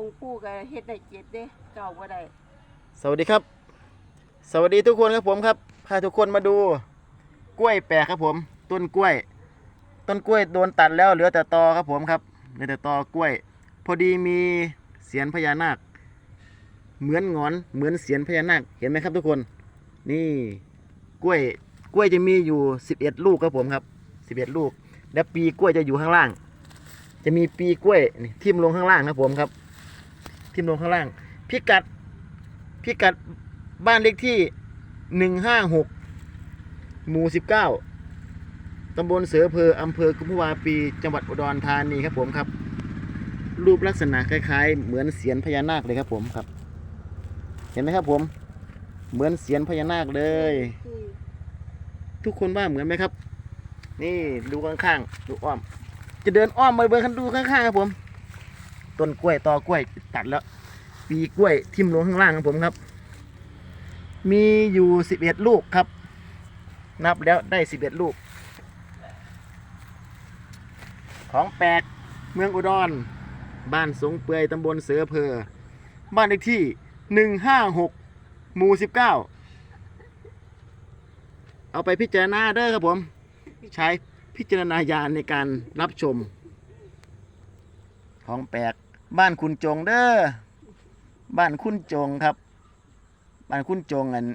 องค์ปู่ก็เฮ็ดได้เจ็ดเด้เก่าบ่ได้สวัสดีครับ สวัสดีทุกคนครับผมครับพาทุกคนมาดูกล้วยแปลกครับผม ต้นกล้วย ต้นกล้วยโดนตัดแล้วเหลือแต่ตอครับผมครับเหลือแต่ตอกล้วย พอดีมีเสียนพญานาค เหมือนงอนเหมือนเสียนพญานาคเห็นไหมครับทุกคน นี่กล้วยกล้วยจะมีอยู่ 11 ลูกครับผมครับ 11 ลูก และปีกล้วยจะอยู่ข้างล่าง จะมีปีกล้วยนี่ทิ่มลงข้างล่างครับผมครับิมลงข้างล่าง พิกัด พิกัดบ้านเลขที่หนึ่งห้าหกหมู่สิบเก้าตำบลเสือเภออำเภอกุมภาวาปี จังหวัดอุดรธานีครับผมครับ รูปลักษณะคล้าย ๆ เหมือนเสียนพญานาคเลยครับผมครับ เห็นไหมครับผม เหมือนเสียนพญานาคเลย ทุกคนว่าเหมือนไหมครับ นี่ดูข้างๆดูอ้อม จะเดินอ้อมมาเบิร์นดูข้างๆครับผม ต้นกล้วยตอกล้วยตัดแล้ว ปีกล้วยทิ่มลงข้างล่างครับผมครับ มีอยู่สิบเอ็ดลูกครับ นับแล้วได้สิบเอ็ดลูก ของแปลกเมืองอุดร บ้านสงเปื่อยตำบลเสือเพอ บ้านเลขที่หนึ่งห้าหกหมู่สิบเก้าเอาไปพิจารณาเด้อครับผม ใช้พิจารณาญาณในการรับชม ของแปลก บ้านคุณจงเด้อบ้านคุณจงครับ บ้านคุณจงอัน